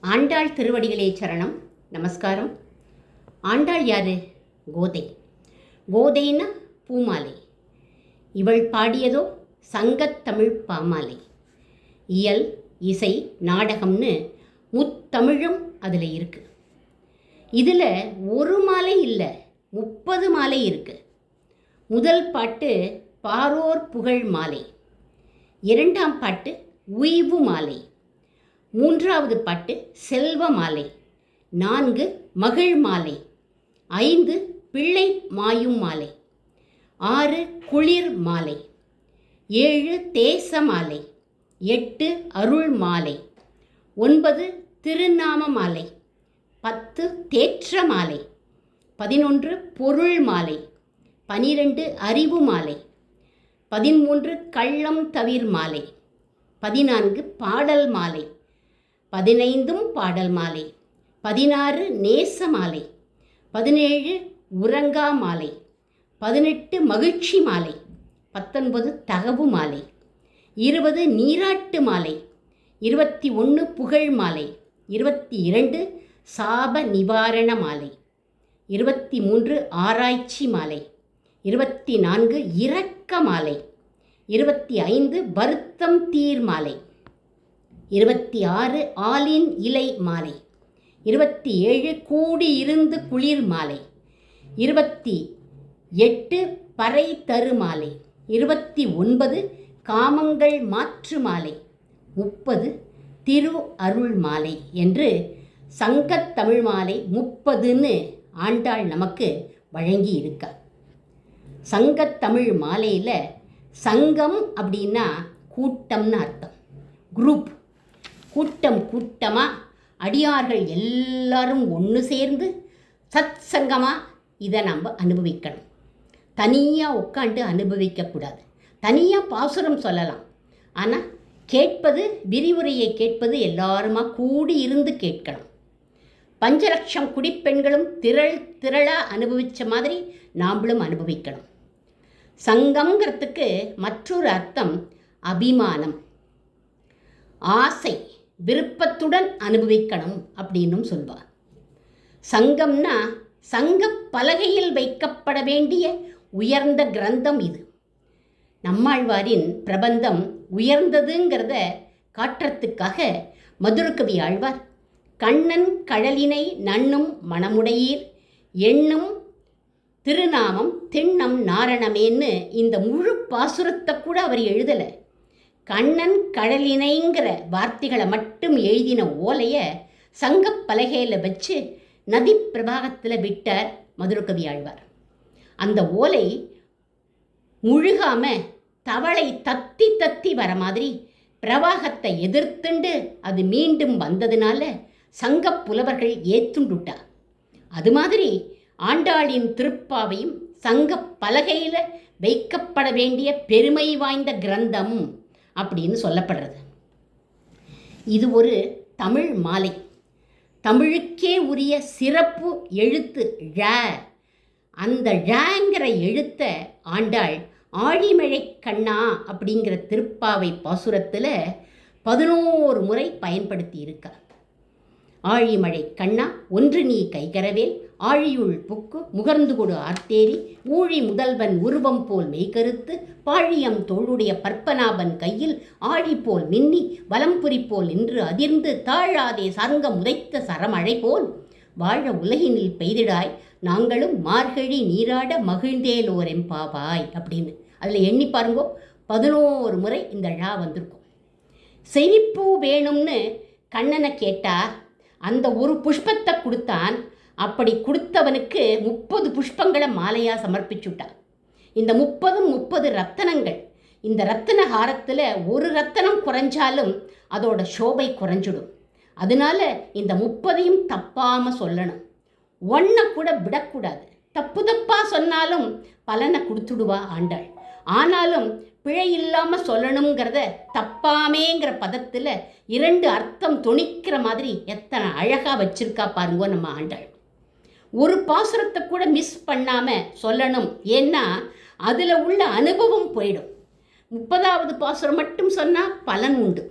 ஆண்டாள் திருவடிகளே சரணம். நமஸ்காரம். ஆண்டாள் யாரு? கோதை. கோதைன்னா பூமாலை. இவள் பாடியதோ சங்கத்தமிழ் பாமாலை. இயல் இசை நாடகம்னு முத்தமிழும் அதில் இருக்கு. இதில் ஒரு மாலை இல்லை முப்பது மாலை இருக்கு. முதல் பாட்டு பாரோர் புகழ் மாலை. இரண்டாம் பாட்டு உய்வு மாலை. மூன்றாவது பாட்டு செல்வ மாலை. நான்கு மகிழ் மாலை. ஐந்து பிள்ளை மாயும் மாலை. ஆறு குளிர் மாலை. ஏழு தேச மாலை. எட்டு அருள் மாலை. ஒன்பது திருநாம மாலை. பத்து தேற்ற மாலை. பதினொன்று பொருள் மாலை. பனிரெண்டு அறிவு மாலை. பதிமூன்று கள்ளம் தவிர் மாலை. பதினான்கு பாடல் மாலை. பதினைந்தும் பாடல் மாலை பதினாறு நேச மாலை பதினேழு உறங்கா மாலை பதினெட்டு மகிழ்ச்சி மாலை பத்தொன்பது தகவு மாலை இருபது நீராட்டு மாலை இருபத்தி ஒன்று புகழ் மாலை இருபத்தி இரண்டு சாப நிவாரண மாலை இருபத்தி மூன்று ஆராய்ச்சி மாலை இருபத்தி நான்கு இரக்க மாலை இருபத்தி ஐந்து வருத்தம் தீர் மாலை இருபத்தி ஆறு ஆலின் இலை மாலை. இருபத்தி ஏழு கூடியிருந்து குளிர் மாலை. இருபத்தி எட்டு பறை தரு மாலை. இருபத்தி ஒன்பது காமங்கள் மாற்று மாலை. முப்பது திரு அருள் மாலை என்று சங்கத்தமிழ் மாலை முப்பதுன்னு ஆண்டாள் நமக்கு வழங்கி இருக்கார் சங்கத்தமிழ் மாலையில் சங்கம் அப்படின்னா கூட்டம்னு அர்த்தம். குரூப். கூட்டம் கூட்டமாக அடியார்கள் எல்லாரும் ஒன்று சேர்ந்து சத் சங்கமாக இதை நம்ம அனுபவிக்கணும். தனியாக உட்காந்து அனுபவிக்கக்கூடாது தனியாக பாசுரம் சொல்லலாம். ஆனால் கேட்பது விரிவுரையை கேட்பது எல்லாருமா கூடி இருந்து கேட்கணும். பஞ்சலட்சம் குடிப்பெண்களும் திரள் திரளாக அனுபவித்த மாதிரி நாம்ளும் அனுபவிக்கணும். சங்கம்ங்கிறதுக்கு மற்றொரு அர்த்தம் அபிமானம். ஆசை. விருப்பத்துடன் அனுபவிக்கணும் அப்படின்னும் சொல்வார். சங்கம்னா சங்க பலகையில் வைக்கப்பட வேண்டிய உயர்ந்த கிரந்தம் இது. நம்மாழ்வாரின் பிரபந்தம் உயர்ந்ததுங்கிறத காட்டுறதுக்காக மதுரகவி ஆழ்வார் கண்ணன் கழலினை நன்னும் மணமுடையீர் எண்ணும் திருநாமம் திண்ணம் நாரணமேன்னு இந்த முழு பாசுரத்தை கூட அவர் எழுதலை. கண்ணன் கடலினைங்கிற வார்த்தைகளை மட்டும் எழுதின ஓலையை சங்கப்பலகையில் வச்சு நதி பிரபாகத்தில் விட்டார் மதுரகவி ஆழ்வார். அந்த ஓலை முழுகாம தவளை தத்தி தத்தி வர மாதிரி பிரவாகத்தை எதிர்த்துண்டு அது மீண்டும் வந்ததுனால சங்கப் புலவர்கள் ஏத்துண்டுட்டா அது மாதிரி ஆண்டாளின் திருப்பாவையும் சங்க பலகையில் வைக்கப்பட வேண்டிய பெருமை வாய்ந்த கிரந்தம் அப்படின்னு சொல்லப்படுறது. இது ஒரு தமிழ் மாலை. தமிழுக்கே உரிய சிறப்பு எழுத்து ழ. அந்த ழங்கிற எழுத்தை ஆண்டாள் ஆழிமழை கண்ணா அப்படிங்கிற திருப்பாவை பாசுரத்தில் பதினோரு முறை பயன்படுத்தி இருக்கா. ஆழிமழை கண்ணா ஒன்று நீ கைகரவேல். ஆழியுள் புக்கு முகர்ந்து கொடு ஆர்த்தேரி. ஊழி முதல்வன் உருவம் போல் மெய்கருத்து. பாழியம் தோளுடைய பற்பனாபன் கையில். ஆழி போல் மின்னி வலம்புரி போல் நின்று அதிர்ந்து. தாழாதே சங்கம் உதைத்த சரமழை போல். வாழ உலகினில் பெய்திடாய். நாங்களும் மார்கழி நீராட மகிழ்ந்தேலோரெம் பாவாய். அப்படின்னு. அதில் எண்ணி பாருங்கோ. பதினோரு முறை இந்த ழா வந்திருக்கும். செழிப்பூ வேணும்னு கண்ணனை கேட்டா அந்த ஒரு புஷ்பத்தை கொடுத்தான். அப்படி கொடுத்தவனுக்கு முப்பது புஷ்பங்களை மாலையாக சமர்ப்பிச்சுட்டான் இந்த முப்பதும் முப்பது ரத்தனங்கள். இந்த ரத்தன ஹாரத்தில் ஒரு ரத்தனம் குறைஞ்சாலும் அதோட சோபை குறைஞ்சிடும். அதனால இந்த முப்பதையும் தப்பாமல் சொல்லணும். ஒன்றை கூட விடக்கூடாது. தப்பு தப்பாக சொன்னாலும் பலனை கொடுத்துடுவா ஆண்டாள். ஆனாலும் பிழை இல்லாமல் சொல்லணுங்கிறத தப்பாமேங்கிற பதத்தில் இரண்டு அர்த்தம் துணிக்கிற மாதிரி எத்தனை அழகாக வச்சிருக்கா பாருங்கோ நம்ம ஆண்டாள். ஒரு பாசுரத்தை கூட மிஸ் பண்ணாமல் சொல்லணும். ஏன்னா அதில் உள்ள அனுபவம் போயிடும். முப்பதாவது பாசுரம் மட்டும் சொன்னால் பலன் உண்டு.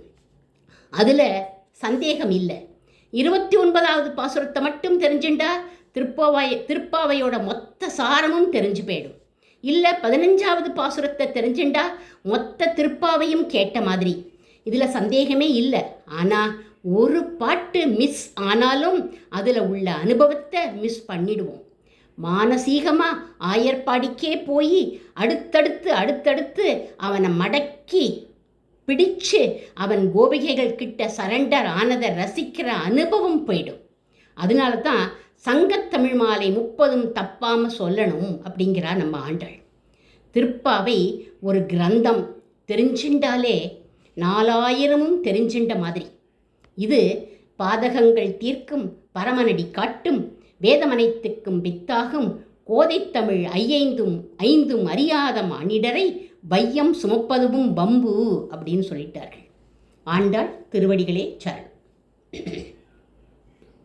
அதில் சந்தேகம் இல்லை. இருபத்தி ஒன்பதாவது பாசுரத்தை மட்டும் தெரிஞ்சுண்டா திருப்பாவை திருப்பாவையோட மொத்த சாரமும் தெரிஞ்சு போயிடும். இல்லை பதினஞ்சாவது பாசுரத்தை தெரிஞ்சுண்டா? மொத்த திருப்பாவையும் கேட்ட மாதிரி. இதில் சந்தேகமே இல்லை. ஆனால் ஒரு பாட்டு மிஸ் ஆனாலும் அதில் உள்ள அனுபவத்தை மிஸ் பண்ணிடுவோம். மானசீகமாக ஆயர்பாடிக்கே போய் அடுத்தடுத்து அடுத்தடுத்து அவனை மடக்கி பிடிச்சு அவன் கோபிகைகள் கிட்ட சரண்டர் ஆனதை ரசிக்கிற அனுபவம் போயிடும். அதனால தான் சங்கத்தமிழ் மாலை முப்பதும் தப்பாமல் சொல்லணும் அப்படிங்கிறார் நம்ம ஆண்டாள் திருப்பாவை ஒரு கிரந்தம் தெரிஞ்சின்றாலே நாலாயிரமும் தெரிஞ்சின்ற மாதிரி. இது பாதகங்கள் தீர்க்கும் பரமனடி காட்டும் வேதமனைத்துக்கும் வித்தாகும் கோதைத்தமிழ் ஐயைந்தும் ஐந்தும் அறியாத மானிடரை வையம் சுமப்பதுவும் பம்பு அப்படின்னு சொல்லிட்டார்கள். ஆண்டாள் திருவடிகளே சரண்